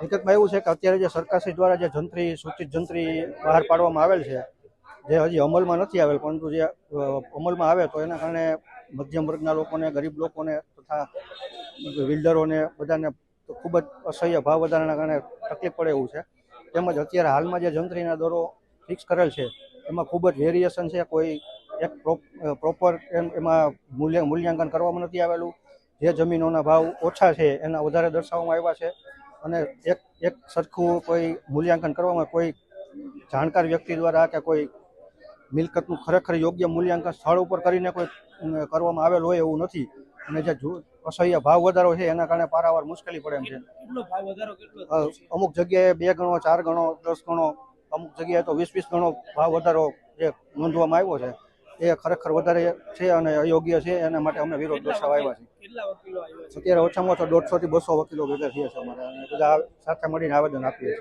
હકીકતમાં એવું છે કે અત્યારે જે સરકારશ્રી દ્વારા જે જંત્રી, સૂચિત જંત્રી બહાર પાડવામાં આવેલ છે, જે હજી અમલમાં નથી આવેલ, પરંતુ જે અમલમાં આવે તો એના કારણે મધ્યમ વર્ગના લોકોને, ગરીબ લોકોને તથા બિલ્ડરોને બધાને ખૂબ જ અસહ્ય ભાવ વધારાના કારણે તકલીફ પડે એવું છે. તેમજ અત્યારે હાલમાં જે જંત્રીના દરો ફિક્સ કરેલ છે, એમાં ખૂબ જ વેરિએશન છે, કોઈ એક પ્રોપર એમ, એમાં મૂલ્ય, મૂલ્યાંકન કરવામાં નથી આવેલું. જે જમીનોના ભાવ ઓછા છે, એના વધારે દર્શાવવામાં આવ્યા છે. અને એક એક સરખું કોઈ મૂલ્યાંકન કરવામાં કોઈ જાણકાર વ્યક્તિ દ્વારા કે કોઈ મિલકતનું ખરેખર યોગ્ય મૂલ્યાંકન સ્થળ ઉપર કરીને કોઈ કરવામાં આવેલ હોય એવું નથી અને જે અસહ્ય ભાવ વધારો છે એના કારણે પારાવાર મુશ્કેલી પડે એમ છે? અમુક જગ્યાએ બે ગણો ચાર ગણો દસ ગણો અમુક જગ્યાએ તો વીસ વીસ ગણો ભાવ વધારો જે નોંધવામાં આવ્યો છે એ ખરેખર વધારે છે અને અયોગ્ય છે એના માટે અમે વિરોધ આવ્યા છે? અત્યારે ઓછામાં ઓછા દોઢસો થી બસો વકીલો ભેગા થયા છે અમારે. અને બધા સાથે મળીને આવેદન આપીએ છીએ.